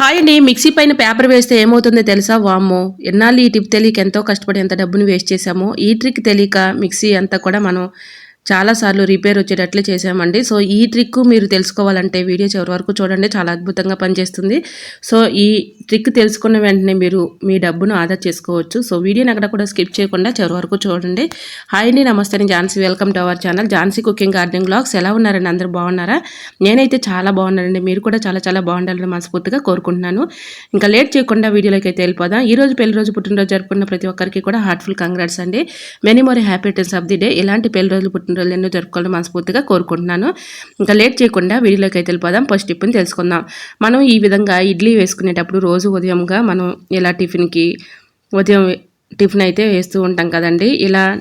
Hi అండి. Mixie పైన paper వేస్తే ఏమవుతుందో తెలుసా? వామ్మో. ఎన్నాళ్ళు ఈ టిప్ తెలియక ఎంతో కష్టపడి ఎంత డబ్బును వేస్ట్ చేశామో. ఈ ట్రిక్ తెలియక మిక్సీ అంతా కూడా మనం చాలాసార్లు రిపేర్ వచ్చేటట్లు చేసామండి సో ఈ ట్రిక్ మీరు తెలుసుకోవాలంటే వీడియో చివరి వరకు చూడండి. చాలా అద్భుతంగా పనిచేస్తుంది. సో ఈ ట్రిక్ తెలుసుకున్న వెంటనే మీరు మీ డబ్బును ఆదా చేసుకోవచ్చు. సో వీడియోని అక్కడ కూడా స్కిప్ చేయకుండా చివరి వరకు చూడండి. హాయ్ అండి నమస్తే నేను Jhansi welcome to our channel Jhansi cooking gardening blogs ఎలా ఉన్నారండి? అందరూ బాగున్నారా? నేనైతే చాలా బాగున్నానండి. మీరు కూడా చాలా చాలా బాగుండాలని మనస్ఫూర్తిగా కోరుకుంటున్నాను. ఇంకా లేట్ చేయకుండా వీడియోలోకి అయితే వెళ్ళిపోదాం. ఈ రోజు పెళ్ళి రోజు పుట్టినరోజు జరుపుకున్న ప్రతి ఒక్కరికి కూడా హార్ట్ఫుల్ కంగ్రాట్స్ అండి. Many more happy returns of the day ఇలాంటి పెళ్ళి రోజులు పుట్టిన ఎన్నో జరుపుకోవాలని మనస్ఫూర్తిగా కోరుకుంటున్నాను. ఇంకా లేట్ చేయకుండా వీడియోలోకి అయితే వెళ్ళిపోదాం. ఫస్ట్ టిఫిన్ తెలుసుకుందాం. మనం ఈ విధంగా ఇడ్లీ వేసుకునేటప్పుడు రోజు ఉదయంగా మనం ఇలా టిఫిన్కి ఉదయం టిఫిన్ అయితే వేస్తూ ఉంటాం కదండి. ఇలా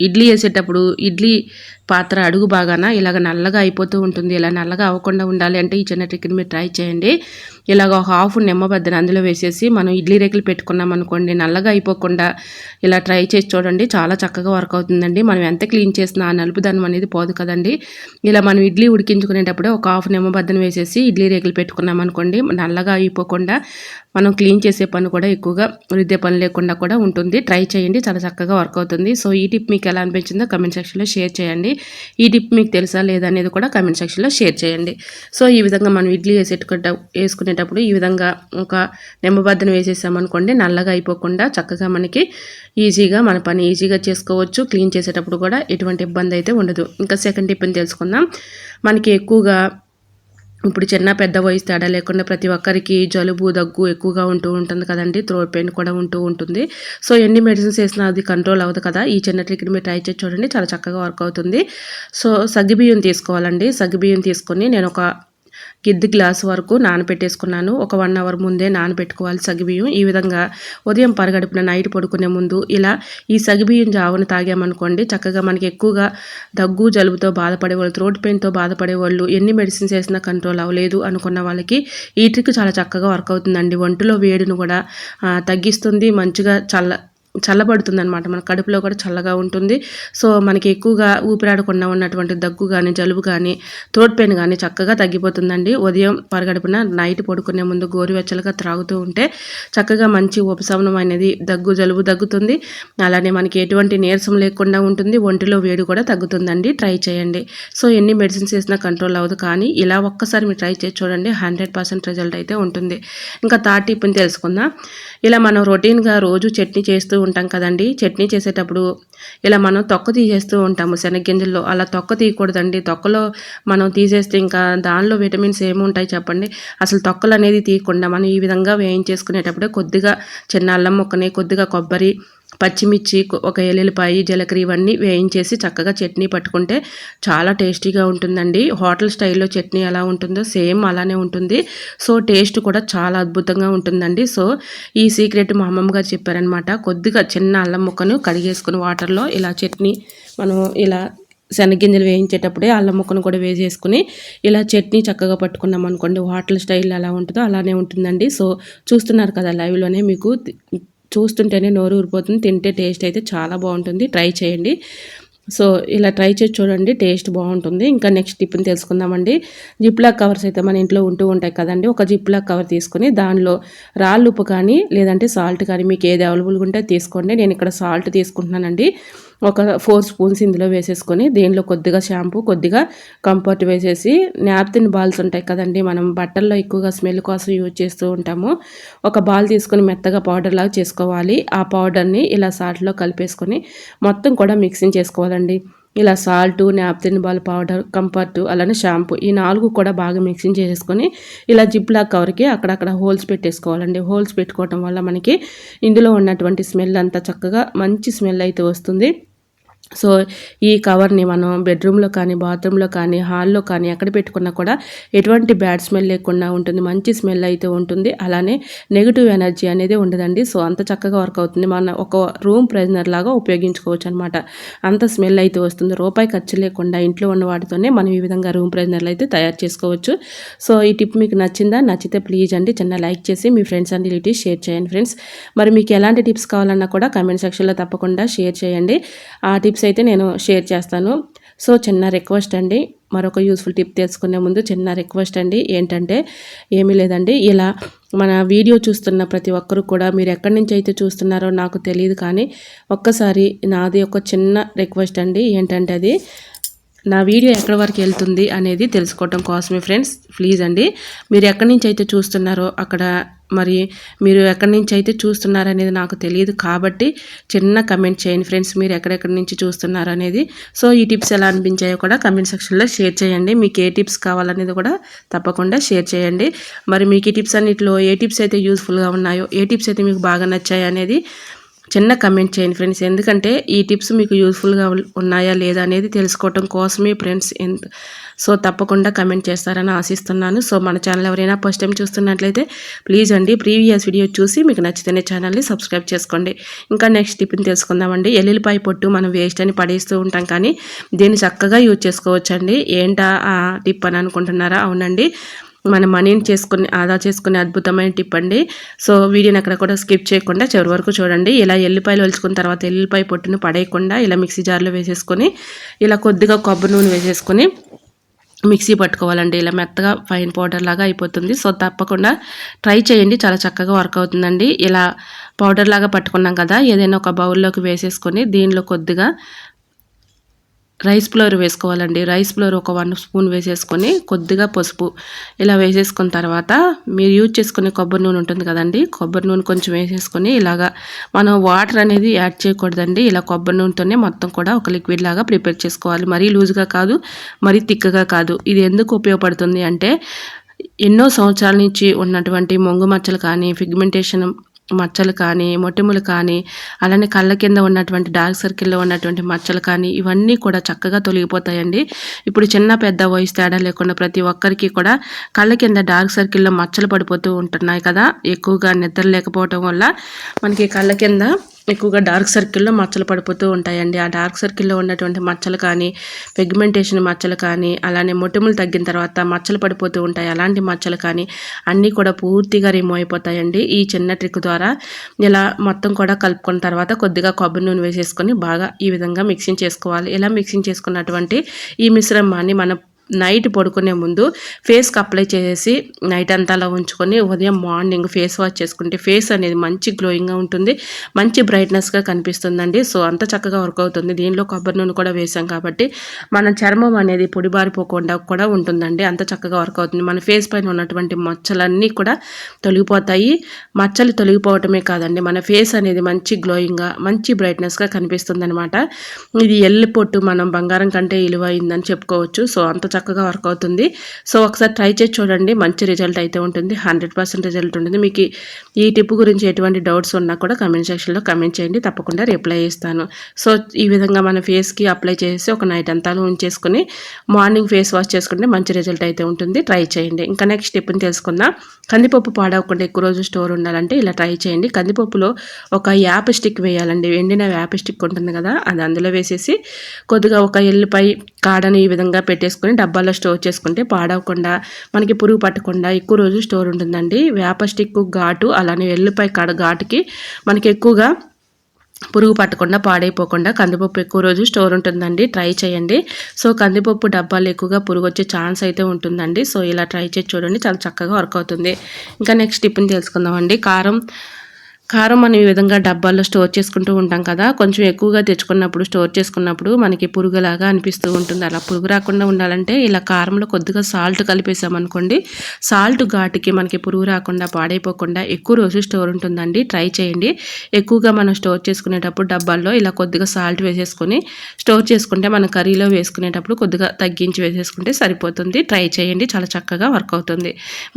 ఇడ్లీ వేసేటప్పుడు ఇడ్లీ పాత్ర అడుగు బాగాన ఇలాగ నల్లగా అయిపోతూ ఉంటుంది. ఇలా నల్లగా అవ్వకుండా ఉండాలి అంటే ఈ చిన్న ట్రిక్ని మీరు ట్రై చేయండి. ఇలాగ ఒక హాఫ్ నిమ్మబద్దని అందులో వేసేసి మనం ఇడ్లీ రేకులు పెట్టుకున్నాం అనుకోండి నల్లగా అయిపోకుండా ఇలా ట్రై చేసి చూడండి. చాలా చక్కగా వర్క్ అవుతుందండి. మనం ఎంత క్లీన్ చేసినా ఆ నలుపుదనం అనేది పోదు కదండి. ఇలా మనం ఇడ్లీ ఉడికించుకునేటప్పుడు ఒక హాఫ్ నిమ్మబద్దని వేసేసి ఇడ్లీ రేకులు పెట్టుకున్నాం అనుకోండి నల్లగా అయిపోకుండా మనం క్లీన్ చేసే పని కూడా ఎక్కువగా రుద్దే పని లేకుండా కూడా ఉంటుంది. ట్రై చేయండి. చాలా చక్కగా వర్క్ అవుతుంది. సో ఈ టిప్ మీకు ఎలా అనిపించిందో కమెంట్ సెక్షన్లో షేర్ చేయండి. ఈ టిప్ మీకు తెలుసా లేదా అనేది కూడా కమెంట్ సెక్షన్లో షేర్ చేయండి. సో ఈ విధంగా మనం ఇడ్లీ వేసేట్టుకుంటా వేసుకునేటప్పుడు ఈ విధంగా ఒక నిమ్మబద్దను వేసేసామనుకోండి నల్లగా అయిపోకుండా చక్కగా మనకి ఈజీగా మన పని ఈజీగా చేసుకోవచ్చు. క్లీన్ చేసేటప్పుడు కూడా ఎటువంటి ఇబ్బంది అయితే ఉండదు. ఇంకా సెకండ్ టిప్ని తెలుసుకుందాం. మనకి ఎక్కువగా ఇప్పుడు చిన్న పెద్ద వయసు తేడా లేకుండా ప్రతి ఒక్కరికి జలుబు దగ్గు ఎక్కువగా ఉంటూ ఉంటుంది కదండి. థ్రోట్ పెయిన్ కూడా ఉంటూ ఉంటుంది. సో ఎన్ని మెడిసిన్స్ వేసినా అది కంట్రోల్ అవ్వదు కదా. ఈ చిన్న ట్రిక్ని మీరు ట్రై చేసి చూడండి. చాలా చక్కగా వర్క్ అవుతుంది. సో సగ్గిబియ్యం తీసుకోవాలండి. సగ్గిబియ్యం తీసుకొని నేను ఒక గిద్ది గ్లాస్ వరకు నానబెట్టేసుకున్నాను. ఒక వన్ అవర్ ముందే నానబెట్టుకోవాలి సగిబియ్యం ఈ విధంగా ఉదయం పరగడుపున నైట్ పడుకునే ముందు ఇలా ఈ సగిబియ్యం జావును తాగామనుకోండి చక్కగా మనకి ఎక్కువగా దగ్గు జలుబుతో బాధపడే వాళ్ళు థ్రోట్ పెయిన్తో బాధపడే వాళ్ళు ఎన్ని మెడిసిన్స్ వేసినా కంట్రోల్ అవ్వలేదు అనుకున్న వాళ్ళకి ఈ ట్రిక్ చాలా చక్కగా వర్క్ అవుతుందండి. ఒంటిలో వేడిని కూడా తగ్గిస్తుంది మంచిగా చల్ల చల్లబడుతుంది అనమాట మన కడుపులో కూడా చల్లగా ఉంటుంది. సో మనకి ఎక్కువగా ఊపిరాడకుండా ఉన్నటువంటి దగ్గు కానీ జలుబు కానీ థ్రోట్ పెయిన్ కానీ చక్కగా తగ్గిపోతుందండి. ఉదయం పరగడుపున నైట్ పడుకునే ముందు గోరువెచ్చలుగా త్రాగుతూ ఉంటే చక్కగా మంచి ఉపశమనం అనేది దగ్గు జలుబు తగ్గుతుంది. అలానే మనకి ఎటువంటి నీరసం లేకుండా ఉంటుంది. ఒంటిలో వేడి కూడా తగ్గుతుందండి. ట్రై చేయండి. సో ఎన్ని మెడిసిన్స్ వేసినా కంట్రోల్ అవ్వదు. కానీ ఇలా ఒక్కసారి మీరు ట్రై చేసి చూడండి. హండ్రెడ్ పర్సెంట్ రిజల్ట్ అయితే ఉంటుంది. ఇంకా థర్డ్ టిప్ని తెలుసుకుందాం. ఇలా మనం రొటీన్గా రోజు చట్నీ చేస్తూ ఉంటాం కదండి. చట్నీ చేసేటప్పుడు ఇలా మనం తొక్క తీసేస్తూ ఉంటాము శనగగింజల్లో. అలా తొక్క తీయకూడదండి. తొక్కలో మనం తీసేస్తే ఇంకా దానిలో విటమిన్స్ ఏముంటాయి చెప్పండి? అసలు తొక్కలు అనేది తీయకుండా మనం ఈ విధంగా వేయించేసుకునేటప్పుడు కొద్దిగా చిన్న అల్లం ముక్కని కొద్దిగా కొబ్బరి పచ్చిమిర్చి ఒక ఎల్లుల్లిపాయి జీలకర్ర ఇవన్నీ వేయించేసి చక్కగా చట్నీ పట్టుకుంటే చాలా టేస్టీగా ఉంటుందండి. హోటల్ స్టైల్లో చట్నీ ఎలా ఉంటుందో సేమ్ అలానే ఉంటుంది. సో టేస్ట్ కూడా చాలా అద్భుతంగా ఉంటుందండి. సో ఈ సీక్రెట్ మా అమ్మమ్మ గారు చెప్పారనమాట కొద్దిగా చిన్న అల్లం ముక్కను కడిగేసుకుని వాటర్లో ఇలా చట్నీ మనం ఇలా శనగింజలు వేయించేటప్పుడే అల్లం ముక్కను కూడా వేసేసుకుని ఇలా చట్నీ చక్కగా పట్టుకున్నాం అనుకోండి హోటల్ స్టైల్ ఎలా ఉంటుందో అలానే ఉంటుందండి. సో చూస్తున్నారు కదా లైవ్లోనే మీకు చూస్తుంటేనే నోరు ఊరిపోతుంది. తింటే టేస్ట్ అయితే చాలా బాగుంటుంది. ట్రై చేయండి. సో ఇలా ట్రై చేసి చూడండి. టేస్ట్ బాగుంటుంది. ఇంకా నెక్స్ట్ టిప్ని తెలుసుకుందామండి. జిప్లాక్ కవర్స్ అయితే మన ఇంట్లో ఉంటూ ఉంటాయి కదండి. ఒక జిప్లాక్ కవర్ తీసుకొని దానిలో రాళ్ళు ఉప్పు కానీ లేదంటే సాల్ట్ కానీ మీకు ఏది అవైలబుల్గా ఉంటే తీసుకోండి. నేను ఇక్కడ సాల్ట్ తీసుకుంటున్నానండి. ఒక ఫోర్ స్పూన్స్ ఇందులో వేసేసుకొని దీనిలో కొద్దిగా షాంపూ కొద్దిగా కంఫర్ట్ వేసేసి నాప్తిన్ బాల్స్ ఉంటాయి కదండి మనం బట్టల్లో ఎక్కువగా స్మెల్ కోసం యూజ్ చేస్తూ ఉంటాము. ఒక బాల్ తీసుకొని మెత్తగా పౌడర్ లాగా చేసుకోవాలి. ఆ పౌడర్ని ఇలా సాల్ట్లో కలిపేసుకొని మొత్తం కూడా మిక్సింగ్ చేసుకోవాలండి. ఇలా సాల్ట్ నాప్తిన్ బాల్ పౌడర్ కంఫర్ట్ అలానే షాంపూ ఈ నాలుగు కూడా బాగా మిక్సింగ్ చేసేసుకొని ఇలా జిప్ లాక్ కవర్కి అక్కడక్కడ హోల్స్ పెట్టేసుకోవాలండి. హోల్స్ పెట్టుకోవటం వల్ల మనకి ఇందులో ఉన్నటువంటి స్మెల్ అంతా చక్కగా మంచి స్మెల్ అయితే వస్తుంది. సో ఈ కవర్ని మనం బెడ్రూమ్లో కానీ బాత్రూంలో కానీ హాల్లో కానీ ఎక్కడ పెట్టుకున్నా కూడా ఎటువంటి బ్యాడ్ స్మెల్ లేకుండా ఉంటుంది మంచి స్మెల్ అయితే ఉంటుంది. అలానే నెగిటివ్ ఎనర్జీ అనేది ఉండదండి. సో అంత చక్కగా వర్క్ అవుతుంది. మన ఒక రూమ్ ప్రెజనర్ లాగా ఉపయోగించుకోవచ్చు అనమాట అంత స్మెల్ అయితే వస్తుంది. రూపాయి ఖర్చు లేకుండా ఇంట్లో ఉన్న వాటితోనే మనం ఈ విధంగా రూమ్ ప్రెజనర్లు అయితే తయారు చేసుకోవచ్చు. సో ఈ టిప్ మీకు నచ్చిందా? నచ్చితే ప్లీజ్ అండి చిన్న లైక్ చేసి మీ ఫ్రెండ్స్ అండ్ రిలేటివ్స్ షేర్ చేయండి ఫ్రెండ్స్. మరి మీకు ఎలాంటి టిప్స్ కావాలన్నా కూడా కమెంట్ సెక్షన్లో తప్పకుండా షేర్ చేయండి. ఆ టిప్స్ అయితే నేను షేర్ చేస్తాను. సో చిన్న రిక్వెస్ట్ అండి. మరొక యూస్ఫుల్ టిప్ తెలుసుకునే ముందు చిన్న రిక్వెస్ట్ అండి. ఏంటంటే ఏమీ లేదండి. ఇలా మన వీడియో చూస్తున్న ప్రతి ఒక్కరు కూడా మీరు ఎక్కడి నుంచి అయితే చూస్తున్నారో నాకు తెలియదు కానీ ఒక్కసారి నాది ఒక చిన్న రిక్వెస్ట్ అండి. ఏంటంటే అది నా వీడియో ఎక్కడి వరకు వెళ్తుంది అనేది తెలుసుకోవటం కోసమే ఫ్రెండ్స్. ప్లీజ్ అండి మీరు ఎక్కడి నుంచి అయితే చూస్తున్నారో అక్కడ మరి మీరు ఎక్కడి నుంచి అయితే చూస్తున్నారనేది నాకు తెలియదు కాబట్టి చిన్న కమెంట్ చేయండి ఫ్రెండ్స్ మీరు ఎక్కడెక్కడి నుంచి చూస్తున్నారు అనేది. సో ఈ టిప్స్ ఎలా అనిపించాయో కూడా కమెంట్ సెక్షన్లో షేర్ చేయండి. మీకు ఏ టిప్స్ కావాలనేది కూడా తప్పకుండా షేర్ చేయండి. మరి మీకు ఈ టిప్స్ అన్నింటిలో ఏ టిప్స్ అయితే యూస్ఫుల్గా ఉన్నాయో ఏ టిప్స్ అయితే మీకు బాగా నచ్చాయి అనేది చిన్న కమెంట్ చేయండి ఫ్రెండ్స్ ఎందుకంటే ఈ టిప్స్ మీకు యూస్ఫుల్గా ఉన్నాయా లేదా అనేది తెలుసుకోవటం కోసమే ఫ్రెండ్స్ ఎంత సో తప్పకుండా కమెంట్ చేస్తారని ఆశిస్తున్నాను. సో మన ఛానల్ ఎవరైనా ఫస్ట్ టైం చూస్తున్నట్లయితే ప్లీజ్ అండి ప్రీవియస్ వీడియో చూసి మీకు నచ్చితేనే ఛానల్ని సబ్స్క్రైబ్ చేసుకోండి. ఇంకా నెక్స్ట్ టిప్ని తెలుసుకుందామండి. ఎల్లుల్లిపాయ పొట్టు మనం వేస్ట్ అని పడేస్తూ ఉంటాం కానీ దీన్ని చక్కగా యూజ్ చేసుకోవచ్చండి. ఏంటా ఆ టిప్ అని అనుకుంటున్నారా? అవునండి. మన మనీని చేసుకుని ఆదా చేసుకునే అద్భుతమైన టిప్ అండి. సో వీడియోని అక్కడ కూడా స్కిప్ చేయకుండా చివరి వరకు చూడండి. ఇలా ఎల్లిపాయలు వలుచుకున్న తర్వాత ఎల్లిపాయ పొట్టును పడేయకుండా ఇలా మిక్సీ జార్లో వేసేసుకొని ఇలా కొద్దిగా కొబ్బరి నూనె వేసేసుకొని మిక్సీ పట్టుకోవాలండి. ఇలా మెత్తగా ఫైన్ పౌడర్ లాగా అయిపోతుంది. సో తప్పకుండా ట్రై చేయండి. చాలా చక్కగా వర్క్ అవుతుందండి. ఇలా పౌడర్ లాగా పట్టుకున్నాం కదా ఏదైనా ఒక బౌల్లోకి వేసేసుకొని దీనిలో కొద్దిగా రైస్ ఫ్లోర్ వేసుకోవాలండి. రైస్ ఫ్లోర్ ఒక వన్ స్పూన్ వేసేసుకొని కొద్దిగా పసుపు ఇలా వేసేసుకున్న తర్వాత మీరు యూజ్ చేసుకునే కొబ్బరి నూనె ఉంటుంది కదండి. కొబ్బరి నూనె కొంచెం వేసేసుకొని ఇలాగా మనం వాటర్ అనేది యాడ్ చేయకూడదండి. ఇలా కొబ్బరి నూనెతోనే మొత్తం కూడా ఒక లిక్విడ్ లాగా ప్రిపేర్ చేసుకోవాలి. మరీ లూజ్గా కాదు మరీ తిక్కగా కాదు. ఇది ఎందుకు ఉపయోగపడుతుంది అంటే ఎన్నో సంవత్సరాల నుంచి ఉన్నటువంటి మొంగు మచ్చలు కానీ ఫిగ్మెంటేషన్ మచ్చలు కానీ మొటిములు కానీ అలానే కళ్ళ కింద ఉన్నటువంటి డార్క్ సర్కిల్లో ఉన్నటువంటి మచ్చలు కానీ ఇవన్నీ కూడా చక్కగా తొలగిపోతాయండి. ఇప్పుడు చిన్న పెద్ద వయసు తేడా లేకుండా ప్రతి ఒక్కరికి కూడా కళ్ళ కింద డార్క్ సర్కిల్లో మచ్చలు పడిపోతూ ఉంటున్నాయి కదా. ఎక్కువగా నిద్ర లేకపోవటం వల్ల మనకి కళ్ళ కింద ఎక్కువగా డార్క్ సర్కిల్లో మచ్చలు పడిపోతూ ఉంటాయండి. ఆ డార్క్ సర్కిల్లో ఉన్నటువంటి మచ్చలు కానీ పెగ్మెంటేషన్ మచ్చలు కానీ అలానే మొటిములు తగ్గిన తర్వాత మచ్చలు పడిపోతూ ఉంటాయి. అలాంటి మచ్చలు కానీ అన్నీ కూడా పూర్తిగా రిమూవ్ అయిపోతాయండి. ఈ చిన్న ట్రిక్ ద్వారా ఇలా మొత్తం కూడా కలుపుకున్న తర్వాత కొద్దిగా కొబ్బరి నూనె వేసేసుకొని బాగా ఈ విధంగా మిక్సింగ్ చేసుకోవాలి. ఇలా మిక్సింగ్ చేసుకున్నటువంటి ఈ మిశ్రమాన్ని మనం నైట్ పడుకునే ముందు ఫేస్కి అప్లై చేసి నైట్ అంతా అలా ఉంచుకొని ఉదయం మార్నింగ్ ఫేస్ వాష్ చేసుకుంటే ఫేస్ అనేది మంచి గ్లోయింగ్గా ఉంటుంది మంచి బ్రైట్నెస్గా కనిపిస్తుందండి. సో అంత చక్కగా వర్క్ అవుతుంది. దీనిలో కొబ్బరి నూనె కూడా వేసాం కాబట్టి మన చర్మం అనేది పొడిబారిపోకుండా కూడా ఉంటుందండి. అంత చక్కగా వర్క్ అవుతుంది. మన ఫేస్ పైన ఉన్నటువంటి మచ్చలన్నీ కూడా తొలగిపోతాయి. మచ్చలు తొలగిపోవటమే కాదండి మన ఫేస్ అనేది మంచి గ్లోయింగ్గా మంచి బ్రైట్నెస్గా కనిపిస్తుంది అనమాట ఇది ఎల్లి పొట్టు మనం బంగారం కంటే ఇలువైందని చెప్పుకోవచ్చు. సో అంత చక్కగా వర్క్ అవుతుంది. సో ఒకసారి ట్రై చేసి చూడండి. మంచి రిజల్ట్ అయితే ఉంటుంది. హండ్రెడ్ పర్సెంట్ రిజల్ట్ ఉంటుంది. మీకు ఈ టిప్ గురించి ఎటువంటి డౌట్స్ ఉన్నా కూడా కమెంట్ సెక్షన్లో కమెంట్ చేయండి. తప్పకుండా రిప్లై ఇస్తాను సో ఈ విధంగా మన ఫేస్కి అప్లై చేసి ఒక నైట్ అంతా ఉంచేసుకుని మార్నింగ్ ఫేస్ వాష్ చేసుకుంటే మంచి రిజల్ట్ అయితే ఉంటుంది. ట్రై చేయండి. ఇంకా నెక్స్ట్ టిప్ని తెలుసుకుందాం. కందిపప్పు పాడవకుండా ఎక్కువ రోజు స్టోర్ ఉండాలంటే ఇలా ట్రై చేయండి. కందిపప్పులో ఒక యాప్ స్టిక్ వేయాలండి. ఎండిన యాప్ స్టిక్ ఉంటుంది కదా అది అందులో వేసేసి కొద్దిగా ఒక ఎల్లిపై కాడని ఈ విధంగా పెట్టేసుకొని డబ్బాలో స్టోర్ చేసుకుంటే పాడవకుండా మనకి పురుగు పట్టకుండా ఎక్కువ రోజు స్టోర్ ఉంటుందండి. వేప స్టిక్ ఘాటు అలానే ఎల్లిపాయ కాడ ఘాటుకి మనకి ఎక్కువగా పురుగు పట్టకుండా పాడైపోకుండా కందిపప్పు ఎక్కువ రోజు స్టోర్ ఉంటుందండి. ట్రై చేయండి. సో కందిపప్పు డబ్బాలు ఎక్కువగా పురుగు వచ్చే ఛాన్స్ అయితే ఉంటుందండి. సో ఇలా ట్రై చేసి చూడండి. చాలా చక్కగా వర్క్ అవుతుంది. ఇంకా నెక్స్ట్ టిప్ని తెలుసుకుందామండి. కారం కారం మనం ఈ విధంగా డబ్బాల్లో స్టోర్ చేసుకుంటూ ఉంటాం కదా కొంచెం ఎక్కువగా తెచ్చుకున్నప్పుడు స్టోర్ చేసుకున్నప్పుడు మనకి పురుగులాగా అనిపిస్తూ ఉంటుంది. అలా పురుగు రాకుండా ఉండాలంటే ఇలా కారంలో కొద్దిగా సాల్ట్ కలిపేసామనుకోండి సాల్ట్ ఘాటుకి మనకి పురుగు రాకుండా పాడైపోకుండా ఎక్కువ రోజు స్టోర్ ఉంటుందండి. ట్రై చేయండి. ఎక్కువగా మనం స్టోర్ చేసుకునేటప్పుడు డబ్బాల్లో ఇలా కొద్దిగా సాల్ట్ వేసేసుకొని స్టోర్ చేసుకుంటే మనం కర్రీలో వేసుకునేటప్పుడు కొద్దిగా తగ్గించి వేసేసుకుంటే సరిపోతుంది. ట్రై చేయండి. చాలా చక్కగా వర్క్ అవుతుంది.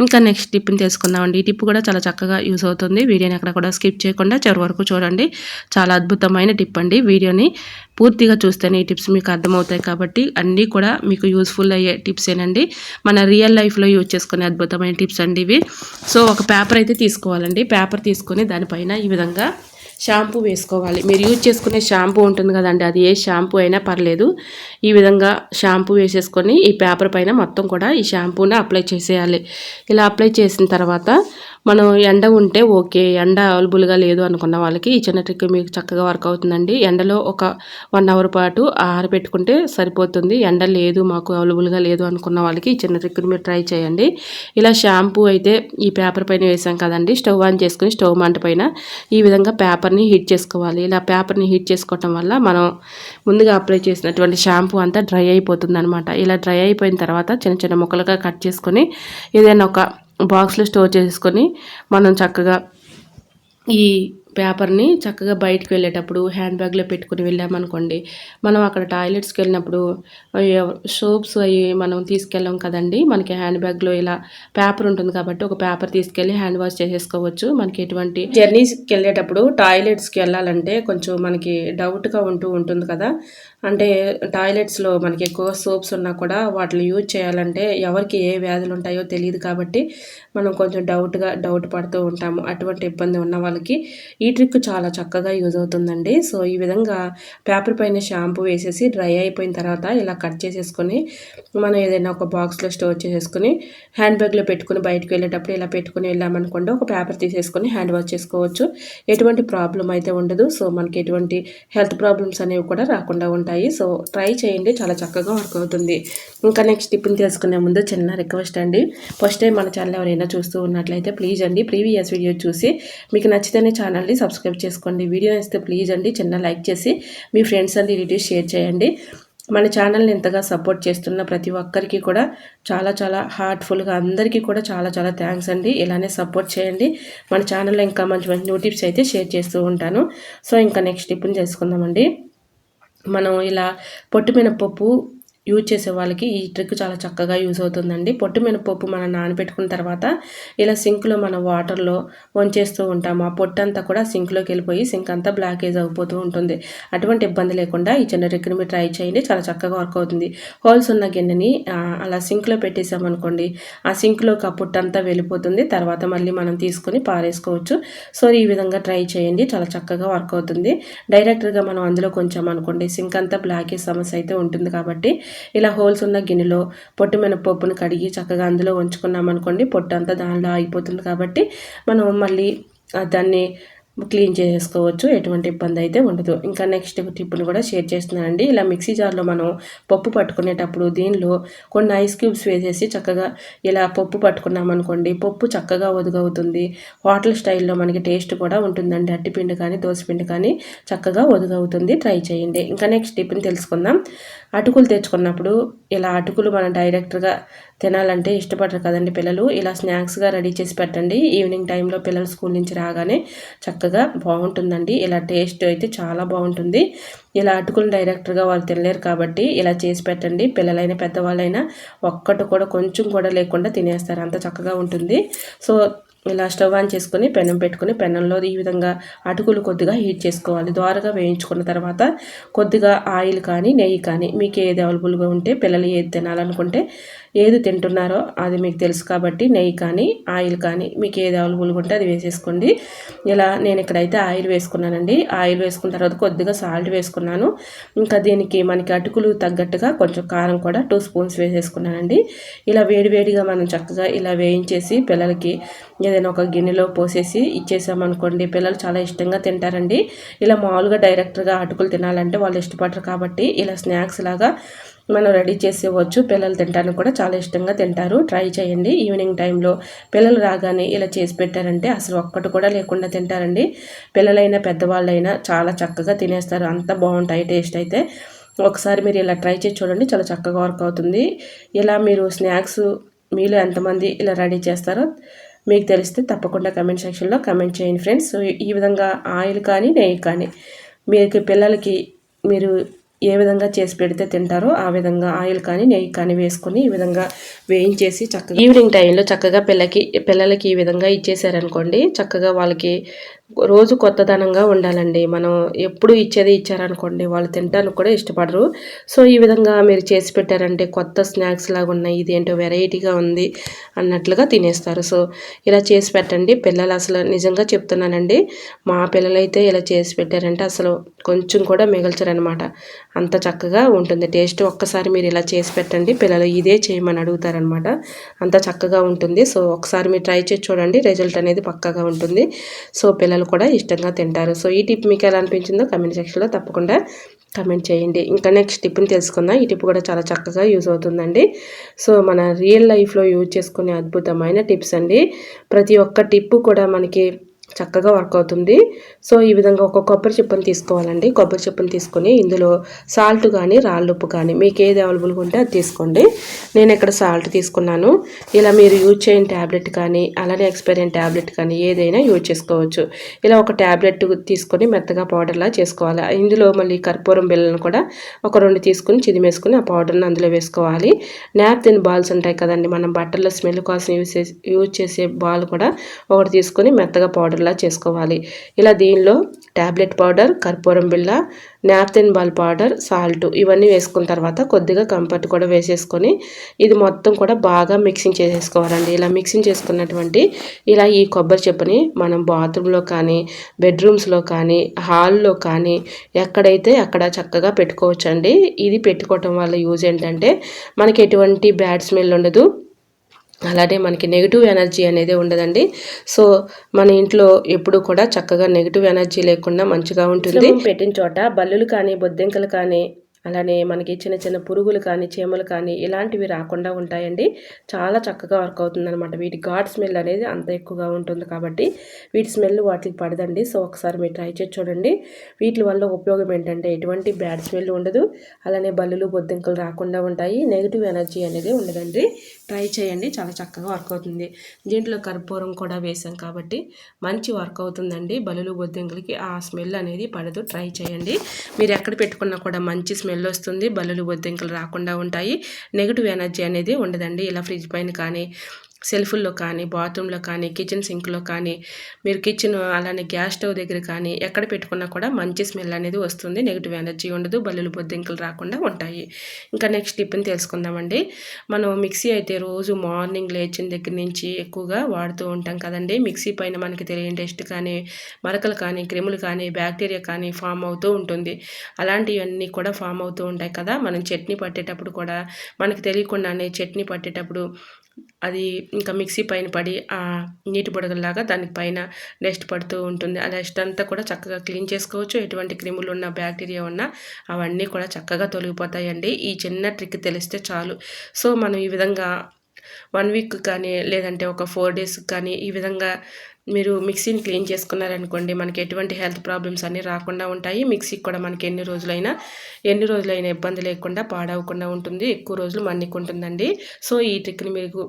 ఇంకా నెక్స్ట్ టిప్ని తెలుసుకుందామండి. ఈ టిప్ కూడా చాలా చక్కగా యూస్ అవుతుంది. వీడియోని అక్కడ కూడా స్కిప్ చేయకుండా చివరి వరకు చూడండి. చాలా అద్భుతమైన టిప్ అండి. వీడియోని పూర్తిగా చూస్తేనే ఈ టిప్స్ మీకు అర్థమవుతాయి కాబట్టి అన్నీ కూడా మీకు యూస్ఫుల్ అయ్యే టిప్స్ ఏనండి మన రియల్ లైఫ్లో యూజ్ చేసుకునే అద్భుతమైన టిప్స్ అండి ఇవి. సో ఒక పేపర్ అయితే తీసుకోవాలండి. పేపర్ తీసుకొని దానిపైన ఈ విధంగా షాంపూ వేసుకోవాలి. మీరు యూజ్ చేసుకునే షాంపూ ఉంటుంది కదండి. అది ఏ షాంపూ అయినా పర్లేదు. ఈ విధంగా షాంపూ వేసేసుకొని ఈ పేపర్ పైన మొత్తం కూడా ఈ షాంపూని అప్లై చేసేయాలి. ఇలా అప్లై చేసిన తర్వాత మనం ఎండ ఉంటే ఓకే ఎండ అవైలబుల్గా లేదు అనుకున్న వాళ్ళకి ఈ చిన్న ట్రిక్ మీకు చక్కగా వర్క్ అవుతుందండి. ఎండలో ఒక వన్ అవర్ పాటు ఆరబెట్టుకుంటే సరిపోతుంది. ఎండ లేదు మాకు అవైలబుల్గా లేదు అనుకున్న వాళ్ళకి ఈ చిన్న ట్రిక్ని మీరు ట్రై చేయండి. ఇలా షాంపూ అయితే ఈ పేపర్ పైన వేసాం కదండి. స్టవ్ ఆన్ చేసుకుని స్టవ్ మంట పైన ఈ విధంగా పేపర్ని హీట్ చేసుకోవాలి. ఇలా పేపర్ని హీట్ చేసుకోవటం వల్ల మనం ముందుగా అప్లై చేసినటువంటి షాంపూ అంతా డ్రై అయిపోతుంది ఇలా డ్రై అయిపోయిన తర్వాత చిన్న చిన్న ముక్కలుగా కట్ చేసుకొని ఏదైనా ఒక బాక్స్లో స్టోర్ చేసుకొని మనం చక్కగా ఈ పేపర్ని చక్కగా బయటకు వెళ్ళేటప్పుడు హ్యాండ్ బ్యాగ్లో పెట్టుకుని వెళ్ళామనుకోండి మనం అక్కడ టాయిలెట్స్కి వెళ్ళినప్పుడు సోప్స్ అవి మనం తీసుకెళ్ళాం కదండి మనకి హ్యాండ్ బ్యాగ్లో ఇలా పేపర్ ఉంటుంది కాబట్టి ఒక పేపర్ తీసుకెళ్ళి హ్యాండ్ వాష్ చేసేసుకోవచ్చు. మనకి ఎటువంటి జర్నీస్కి వెళ్ళేటప్పుడు టాయిలెట్స్కి వెళ్ళాలంటే కొంచెం మనకి డౌట్గా ఉంటూ ఉంటుంది కదా. అంటే టాయిలెట్స్లో మనకి ఎక్కువ సోప్స్ ఉన్నా కూడా వాటిని యూజ్ చేయాలంటే ఎవరికి ఏ వ్యాధులు ఉంటాయో తెలియదు కాబట్టి మనం కొంచెం డౌట్గా డౌట్ పడుతూ ఉంటాము. అటువంటి ఇబ్బంది ఉన్న వాళ్ళకి ఈ ట్రిక్ చాలా చక్కగా యూజ్ అవుతుందండి. సో ఈ విధంగా పేపర్ పైన షాంపూ వేసేసి డ్రై అయిపోయిన తర్వాత ఇలా కట్ చేసేసుకొని మనం ఏదైనా ఒక బాక్స్లో స్టోర్ చేసేసుకొని హ్యాండ్ బ్యాగ్లో పెట్టుకుని బయటకు వెళ్ళేటప్పుడు ఇలా పెట్టుకుని వెళ్ళామనుకోండి ఒక పేపర్ తీసేసుకొని హ్యాండ్ వాష్ చేసుకోవచ్చు. ఎటువంటి ప్రాబ్లం అయితే ఉండదు. సో మనకి ఎటువంటి హెల్త్ ప్రాబ్లమ్స్ అనేవి కూడా రాకుండా ఉంటాయి. సో ట్రై చేయండి. చాలా చక్కగా వర్క్ అవుతుంది. ఇంకా నెక్స్ట్ టిఫిన్ తెలుసుకునే ముందు చిన్న రిక్వెస్ట్ అండి. ఫస్ట్ టైం మన ఛానల్ ఎవరైనా చూస్తూ ఉన్నట్లయితే ప్లీజ్ అండి ప్రీవియస్ వీడియో చూసి మీకు నచ్చితేనే ఛానల్ని సబ్స్క్రైబ్ చేసుకోండి. వీడియో నచ్చితే ప్లీజ్ అండి చిన్న లైక్ చేసి మీ ఫ్రెండ్స్ అండ్ రిలేటివ్స్ షేర్ చేయండి. మన ఛానల్ని ఎంతగా సపోర్ట్ చేస్తున్న ప్రతి ఒక్కరికి కూడా చాలా చాలా హార్ట్ఫుల్గా అందరికీ కూడా చాలా చాలా థ్యాంక్స్ అండి. ఇలానే సపోర్ట్ చేయండి. మన ఛానల్లో ఇంకా మంచి మంచి నోటిప్స్ అయితే షేర్ చేస్తూ ఉంటాను. సో ఇంకా నెక్స్ట్ టిప్ని చేసుకుందామండి. మనం ఇలా పొట్టు మినపప్పు యూజ్ చేసే వాళ్ళకి ఈ ట్రిక్ చాలా చక్కగా యూజ్ అవుతుందండి. పొట్టు మినపప్పు మనం నానబెట్టుకున్న తర్వాత ఇలా సింక్లో మనం వాటర్లో వంచేస్తూ ఉంటాము. ఆ పొట్టు అంతా కూడా సింక్లోకి వెళ్ళిపోయి సింక్ అంతా బ్లాకేజ్ అయిపోతూ ఉంటుంది. అటువంటి ఇబ్బంది లేకుండా ఈ చిన్న ట్రిక్ని మీరు ట్రై చేయండి. చాలా చక్కగా వర్క్ అవుతుంది. హోల్స్ ఉన్న గిన్నెని అలా సింక్లో పెట్టేసామనుకోండి ఆ సింక్లోకి ఆ పొట్టు అంతా వెళ్ళిపోతుంది. తర్వాత మళ్ళీ మనం తీసుకొని పారేసుకోవచ్చు. సో ఈ విధంగా ట్రై చేయండి. చాలా చక్కగా వర్క్ అవుతుంది. డైరెక్ట్గా మనం అందులో కొంచెం అనుకోండి సింక్ అంతా బ్లాకేజ్ సమస్య అయితే ఉంటుంది కాబట్టి ఇలా హోల్స్ ఉన్న గిన్నెలో పొట్టు మినపప్పును కడిగి చక్కగా అందులో ఉంచుకున్నాం అనుకోండి పొట్టు అంతా దానిలో ఆగిపోతుంది కాబట్టి మనం మళ్ళీ దాన్ని క్లీన్ చేసుకోవచ్చు ఎటువంటి ఇబ్బంది అయితే ఉండదు. ఇంకా నెక్స్ట్ టిప్పును కూడా షేర్ చేస్తున్నానండి. ఇలా మిక్సీ జార్లో మనం పప్పు పట్టుకునేటప్పుడు దీనిలో కొన్ని ఐస్ క్యూబ్స్ వేసేసి చక్కగా ఇలా పప్పు పట్టుకున్నామనుకోండి పప్పు చక్కగా ఒదుగవుతుంది. హోటల్ స్టైల్లో మనకి టేస్ట్ కూడా ఉంటుందండి. అట్టిపిండి కానీ దోసపిండి కానీ చక్కగా ఒదుగవుతుంది. ట్రై చేయండి. ఇంకా నెక్స్ట్ టిప్ని తెలుసుకుందాం. అటుకులు తెచ్చుకున్నప్పుడు ఇలా అటుకులు మనం డైరెక్ట్గా తినాలంటే ఇష్టపడరు కదండి పిల్లలు. ఇలా స్నాక్స్గా రెడీ చేసి పెట్టండి. ఈవినింగ్ టైంలో పిల్లలు స్కూల్ నుంచి రాగానే చక్కగా బాగుంటుందండి. ఇలా టేస్ట్ అయితే చాలా బాగుంటుంది. ఇలా అటుకులు డైరెక్ట్గా వాళ్ళు తినలేరు కాబట్టి ఇలా చేసి పెట్టండి. పిల్లలైనా పెద్దవాళ్ళైనా ఒక్కటి కూడా కొంచెం కూడా లేకుండా తినేస్తారు. అంత చక్కగా ఉంటుంది. సో ఇలా స్టవ్ ఆన్ చేసుకొని పెనం పెట్టుకుని పెనంలో ఈ విధంగా అటుకులు కొద్దిగా హీట్ చేసుకోవాలి. ద్వారగా వేయించుకున్న తర్వాత కొద్దిగా ఆయిల్ కానీ నెయ్యి కానీ మీకు ఏది అవైలబుల్గా ఉంటే పిల్లలు ఏది తినాలనుకుంటే ఏది తింటున్నారో అది మీకు తెలుసు కాబట్టి నెయ్యి కానీ ఆయిల్ కానీ మీకు ఏది అవైలబుల్గా ఉంటే అది వేసేసుకోండి. ఇలా నేను ఇక్కడైతే ఆయిల్ వేసుకున్నానండి. ఆయిల్ వేసుకున్న తర్వాత కొద్దిగా సాల్ట్ వేసుకున్నాను. ఇంకా దీనికి మనకి అటుకులు తగ్గట్టుగా కొంచెం కారం కూడా టూ స్పూన్స్ వేసేసుకున్నానండి. ఇలా వేడివేడిగా మనం చక్కగా ఇలా వేయించేసి పిల్లలకి ఏదైనా ఒక గిన్నెలో పోసేసి ఇచ్చేసామనుకోండి పిల్లలు చాలా ఇష్టంగా తింటారండి. ఇలా మామూలుగా డైరెక్ట్గా అటుకులు తినాలంటే వాళ్ళు ఇష్టపడరు కాబట్టి ఇలా స్నాక్స్ లాగా మనం రెడీ చేసేవచ్చు. పిల్లలు తింటానికి కూడా చాలా ఇష్టంగా తింటారు. ట్రై చేయండి. ఈవినింగ్ టైంలో పిల్లలు రాగానే ఇలా చేసి పెట్టారంటే అసలు ఒక్కటి కూడా లేకుండా తింటారండి. పిల్లలైనా పెద్దవాళ్ళైనా చాలా చక్కగా తినేస్తారు. అంత బాగుంటాయి టేస్ట్ అయితే. ఒకసారి మీరు ఇలా ట్రై చేసి చూడండి. చాలా చక్కగా వర్క్ అవుతుంది. ఇలా మీరు స్నాక్స్ మీలో ఎంతమంది ఇలా రెడీ చేస్తారో మీకు తెలిస్తే తప్పకుండా కమెంట్ సెక్షన్లో కమెంట్ చేయండి ఫ్రెండ్స్ ఈ విధంగా ఆయిల్ కానీ నెయ్యి కానీ మీకు పిల్లలకి మీరు ఏ విధంగా చేసి పెడితే తింటారో ఆ విధంగా ఆయిల్ కానీ నెయ్యి కానీ వేసుకొని ఈ విధంగా వేయించేసి చక్కగా ఈవినింగ్ టైంలో చక్కగా పిల్లకి పిల్లలకి ఈ విధంగా ఇచ్చేసారనుకోండి చక్కగా వాళ్ళకి రోజు కొత్తదనంగా ఉండాలండి. మనం ఎప్పుడు ఇచ్చేది ఇచ్చారనుకోండి వాళ్ళు తినడానికి కూడా ఇష్టపడరు. సో ఈ విధంగా మీరు చేసి పెట్టారంటే కొత్త స్నాక్స్ లాగా ఉన్నాయి ఇదేంటో వెరైటీగా ఉంది అన్నట్లుగా తినేస్తారు. సో ఇలా చేసి పెట్టండి. పిల్లలు అసలు నిజంగా చెప్తున్నానండి మా పిల్లలైతే ఇలా చేసి పెట్టారంటే అసలు కొంచెం కూడా మిగల్చరనమాట. అంత చక్కగా ఉంటుంది. టేస్ట్ ఒక్కసారి మీరు ఇలా చేసి పెట్టండి పిల్లలు ఇదే చేయమని అడుగుతారనమాట. అంత చక్కగా ఉంటుంది. సో ఒకసారి మీరు ట్రై చేసి చూడండి రిజల్ట్ అనేది పక్కగా ఉంటుంది. సో పిల్లలు పిల్లలు కూడా ఇష్టంగా తింటారు. సో ఈ టిప్ మీకు ఎలా అనిపించిందో కమెంట్ సెక్షన్లో తప్పకుండా కమెంట్ చేయండి. ఇంకా నెక్స్ట్ టిప్ని తెలుసుకుందాం. ఈ టిప్ కూడా చాలా చక్కగా యూజ్ అవుతుందండి. సో మన రియల్ లైఫ్లో యూజ్ చేసుకునే అద్భుతమైన టిప్స్ అండి. ప్రతి ఒక్క టిప్ కూడా మనకి చక్కగా వర్క్ అవుతుంది. సో ఈ విధంగా ఒక కొబ్బరి చిప్పని తీసుకోవాలండి. కొబ్బరి చిప్పని తీసుకొని ఇందులో సాల్ట్ కానీ రాళ్ళుప్పు కానీ మీకు ఏది అవైలబుల్గా ఉంటే అది తీసుకోండి. నేను ఇక్కడ సాల్ట్ తీసుకున్నాను. ఇలా మీరు యూజ్ చేయని ట్యాబ్లెట్ కానీ అలానే ఎక్స్పైరియన్ ట్యాబ్లెట్ కానీ ఏదైనా యూజ్ చేసుకోవచ్చు. ఇలా ఒక ట్యాబ్లెట్ తీసుకొని మెత్తగా పౌడర్లా చేసుకోవాలి. ఇందులో మళ్ళీ కర్పూరం బిళ్ళను కూడా ఒక రెండు తీసుకుని చిదిమేసుకుని ఆ పౌడర్ని అందులో వేసుకోవాలి. నాప్తిన్ బాల్స్ ఉంటాయి కదండి మనం బట్టర్లో స్మెల్ కోసం యూజ్ యూజ్ చేసే బాల్ కూడా ఒకటి తీసుకొని మెత్తగా పౌడర్ పౌడర్లా చేసుకోవాలి. ఇలా దీనిలో ట్యాబ్లెట్ పౌడర్ కర్పూరం బిళ్ళ నాప్థిన్ బాల్ పౌడర్ సాల్ట్ ఇవన్నీ వేసుకున్న తర్వాత కొద్దిగా కంఫర్ట్ కూడా వేసేసుకొని ఇది మొత్తం కూడా బాగా మిక్సింగ్ చేసేసుకోవాలండి. ఇలా మిక్సింగ్ చేసుకున్నటువంటి ఇలా ఈ కొబ్బరి చెప్పుని మనం బాత్రూంలో కానీ బెడ్రూమ్స్లో కానీ హాల్లో కానీ ఎక్కడైతే అక్కడ చక్కగా పెట్టుకోవచ్చండి. ఇది పెట్టుకోవటం వల్ల యూజ్ ఏంటంటే మనకి ఎటువంటి బ్యాడ్ స్మెల్ ఉండదు. అలానే మనకి నెగిటివ్ ఎనర్జీ అనేది ఉండదండి. సో మన ఇంట్లో ఎప్పుడు కూడా చక్కగా నెగిటివ్ ఎనర్జీ లేకుండా మంచిగా ఉంటుంది. పెట్టిన చోట బల్లులు కానీ బొద్దింకలు కానీ అలానే మనకి చిన్న చిన్న పురుగులు కానీ చీమలు కానీ ఇలాంటివి రాకుండా ఉంటాయండి. చాలా చక్కగా వర్క్ అవుతుంది అనమాట వీటి గాడ్ స్మెల్ అనేది అంత ఎక్కువగా ఉంటుంది కాబట్టి వీటి స్మెల్ వాటికి పడదండి. సో ఒకసారి మీరు ట్రై చేసి చూడండి. వీటి వల్ల ఉపయోగం ఏంటంటే ఎటువంటి బ్యాడ్ స్మెల్ ఉండదు. అలానే బల్లులు బొద్దింకలు రాకుండా ఉంటాయి. నెగిటివ్ ఎనర్జీ అనేది ఉండదండి. ట్రై చేయండి. చాలా చక్కగా వర్క్ అవుతుంది. దీంట్లో కర్పూరం కూడా వేసాం కాబట్టి మంచి వర్క్ అవుతుందండి. బలులు బొద్దింకలకి ఆ స్మెల్ అనేది పడదు. ట్రై చేయండి. మీరు ఎక్కడ పెట్టుకున్నా కూడా మంచి స్మెల్ వస్తుంది. బలులు బొద్దింకలు రాకుండా ఉంటాయి. నెగిటివ్ ఎనర్జీ అనేది ఉండదండి. ఇలా ఫ్రిడ్జ్ పైన కానీ సెల్ఫుల్లో కానీ బాత్రూంలో కానీ కిచెన్ సింక్లో కానీ మీరు కిచెన్ అలానే గ్యాస్ స్టవ్ దగ్గర కానీ ఎక్కడ పెట్టుకున్నా కూడా మంచి స్మెల్ అనేది వస్తుంది. నెగిటివ్ ఎనర్జీ ఉండదు బల్లులు బొద్దింకలు రాకుండా ఉంటాయి. ఇంకా నెక్స్ట్ టిప్ని తెలుసుకుందామండి. మనం మిక్సీ అయితే రోజు మార్నింగ్ లేచిన దగ్గర నుంచి ఎక్కువగా వాడుతూ ఉంటాం కదండి. మిక్సీ పైన మనకి తెలియని టెస్ట్ కానీ మరకలు కానీ క్రిములు కానీ బ్యాక్టీరియా కానీ ఫామ్ అవుతూ ఉంటుంది. అలాంటివన్నీ కూడా ఫామ్ అవుతూ ఉంటాయి కదా. మనం చట్నీ పట్టేటప్పుడు కూడా మనకి తెలియకుండానే చట్నీ పట్టేటప్పుడు అది ఇంకా మిక్సీ పైన పడి ఆ నీటి బుడగల్లాగా దాని పైన డస్ట్ పడుతూ ఉంటుంది. ఆ డస్ట్ అంతా కూడా చక్కగా క్లీన్ చేసుకోవచ్చు. ఎటువంటి క్రిములు ఉన్న బ్యాక్టీరియా ఉన్నా అవన్నీ కూడా చక్కగా తొలగిపోతాయండి. ఈ చిన్న ట్రిక్ తెలిస్తే చాలు. సో మనం ఈ విధంగా వన్ వీక్ కానీ లేదంటే ఒక ఫోర్ డేస్ కానీ ఈ విధంగా మీరు మిక్సీని క్లీన్ చేసుకున్నారనుకోండి మనకి ఎటువంటి హెల్త్ ప్రాబ్లమ్స్ అన్నీ రాకుండా ఉంటాయి. మిక్సీకి కూడా మనకి ఎన్ని రోజులైనా ఎన్ని రోజులైనా ఇబ్బంది లేకుండా పాడవకుండా ఉంటుంది. ఎక్కువ రోజులు మన్నికుంటుందండి. సో ఈ ట్రిక్ని మీకు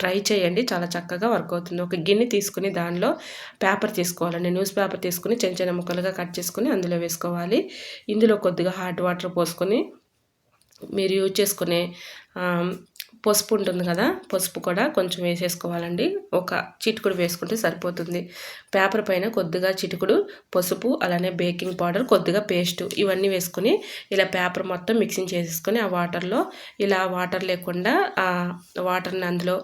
ట్రై చేయండి. చాలా చక్కగా వర్క్ అవుతుంది. ఒక గిన్నె తీసుకుని దానిలో పేపర్ తీసుకోవాలండి. న్యూస్ పేపర్ తీసుకుని చిన్న చిన్న ముక్కలుగా కట్ చేసుకుని అందులో వేసుకోవాలి. ఇందులో కొద్దిగా హాట్ వాటర్ పోసుకొని మీరు యూజ్ చేసుకునే పసుపు ఉంటుంది కదా పసుపు కూడా కొంచెం వేసేసుకోవాలండి. ఒక చిటుకుడు వేసుకుంటే సరిపోతుంది. పేపర్ పైన కొద్దిగా చిటుకుడు పసుపు అలానే బేకింగ్ పౌడర్ కొద్దిగా పేస్ట్ ఇవన్నీ వేసుకుని ఇలా పేపర్ మొత్తం మిక్సింగ్ చేసేసుకొని ఆ వాటర్లో ఇలా వాటర్ లేకుండా ఆ వాటర్ని అందులో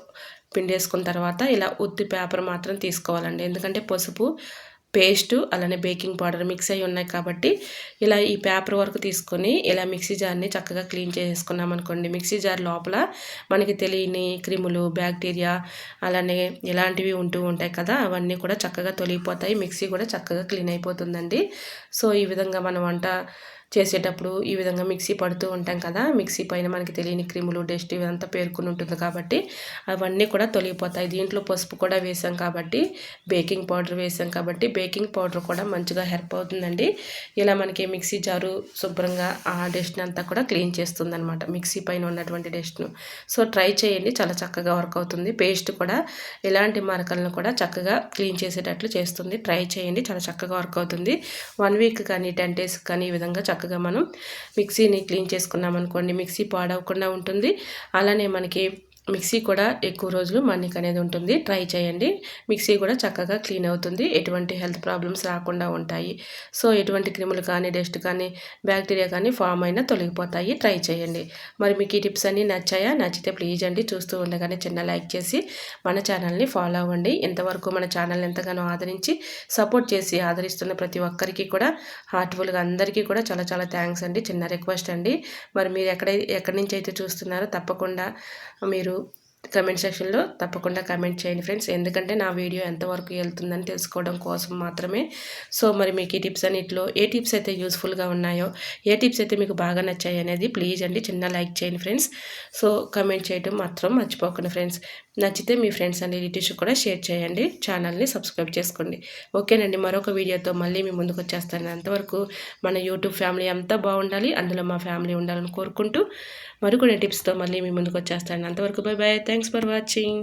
పిండేసుకున్న తర్వాత ఇలా ఉత్తి పేపర్ మాత్రం తీసుకోవాలండి. ఎందుకంటే పసుపు పేస్టు అలానే బేకింగ్ పౌడర్ మిక్స్ అయి ఉన్నాయి కాబట్టి ఇలా ఈ పేపర్ వరకు తీసుకొని ఇలా మిక్సీ జార్ని చక్కగా క్లీన్ చేసుకున్నాం అనుకోండి. మిక్సీ జార్ లోపల మనకి తెలియని క్రిములు బ్యాక్టీరియా అలానే ఇలాంటివి ఉంటూ ఉంటాయి కదా అవన్నీ కూడా చక్కగా తొలగిపోతాయి. మిక్సీ కూడా చక్కగా క్లీన్ అయిపోతుందండి. సో ఈ విధంగా మనం వంట చేసేటప్పుడు ఈ విధంగా మిక్సీ పడుతూ ఉంటాం కదా మిక్సీ పైన మనకి తెలియని క్రిములు డస్ట్ ఇదంతా పేర్కొని ఉంటుంది కాబట్టి అవన్నీ కూడా తొలగిపోతాయి. దీంట్లో పసుపు కూడా వేసాం కాబట్టి బేకింగ్ పౌడర్ వేసాం కాబట్టి బేకింగ్ పౌడర్ కూడా మంచిగా హెల్ప్ అవుతుందండి. ఇలా మనకి మిక్సీ జారు శుభ్రంగా ఆ డస్ట్ని అంతా కూడా క్లీన్ చేస్తుంది అనమాట మిక్సీ పైన ఉన్నటువంటి డస్ట్ను సో ట్రై చేయండి చాలా చక్కగా వర్క్ అవుతుంది. పేస్ట్ కూడా ఇలాంటి మరకలను కూడా చక్కగా క్లీన్ చేసేటట్లు చేస్తుంది. ట్రై చేయండి చాలా చక్కగా వర్క్ అవుతుంది. వన్ వీక్ కానీ టెన్ డేస్ కానీ ఈ విధంగా చక్కగా చక్కగా మనం మిక్సీని క్లీన్ చేసుకున్నాం అనుకోండి మిక్సీ పాడవకుండా ఉంటుంది. అలానే మనకి మిక్సీ కూడా ఎక్కువ రోజులు మన్నిక అనేది ఉంటుంది. ట్రై చేయండి. మిక్సీ కూడా చక్కగా క్లీన్ అవుతుంది. ఎటువంటి హెల్త్ ప్రాబ్లమ్స్ రాకుండా ఉంటాయి. సో ఎటువంటి క్రిములు కానీ డస్ట్ కానీ బ్యాక్టీరియా కానీ ఫామ్ అయినా తొలగిపోతాయి. ట్రై చేయండి. మరి మీకు ఈ టిప్స్ అన్నీ నచ్చాయా? నచ్చితే ప్లీజ్ అండి. చూస్తూ ఉండగానే చిన్న లైక్ చేసి మన ఛానల్ని ఫాలో అవ్వండి. ఇంతవరకు మన ఛానల్ని ఎంతగానో ఆదరించి సపోర్ట్ చేసి ఆదరిస్తున్న ప్రతి ఒక్కరికి కూడా హార్ట్ఫుల్గా అందరికీ కూడా చాలా చాలా థ్యాంక్స్ అండి. చిన్న రిక్వెస్ట్ అండి. మరి మీరు ఎక్కడ ఎక్కడి నుంచి అయితే చూస్తున్నారో తప్పకుండా మీరు కమెంట్ సెక్షన్లో తప్పకుండా కమెంట్ చేయండి ఫ్రెండ్స్. ఎందుకంటే నా వీడియో ఎంతవరకు వెళ్తుందని తెలుసుకోవడం కోసం మాత్రమే. సో మరి మీకు ఈ టిప్స్ అన్నింటిలో ఏ టిప్స్ అయితే యూస్ఫుల్గా ఉన్నాయో ఏ టిప్స్ అయితే మీకు బాగా నచ్చాయి అనేది ప్లీజ్ అండి చిన్న లైక్ చేయండి ఫ్రెండ్స్. సో కమెంట్ చేయడం మాత్రం మర్చిపోకండి ఫ్రెండ్స్. నచ్చితే మీ ఫ్రెండ్స్ అండ్ రిలేటివ్స్ కూడా షేర్ చేయండి ఛానల్ని సబ్స్క్రైబ్ చేసుకోండి. ఓకేనండి మరొక వీడియోతో మళ్ళీ మీ ముందుకు వచ్చేస్తాను. అంతవరకు మన యూట్యూబ్ ఫ్యామిలీ అంతా బాగుండాలి అందులో మా ఫ్యామిలీ ఉండాలని కోరుకుంటూ మరికొన్ని టిప్స్తో మళ్ళీ మీ ముందుకు వచ్చేస్తాను అంతవరకు bye bye thanks for watching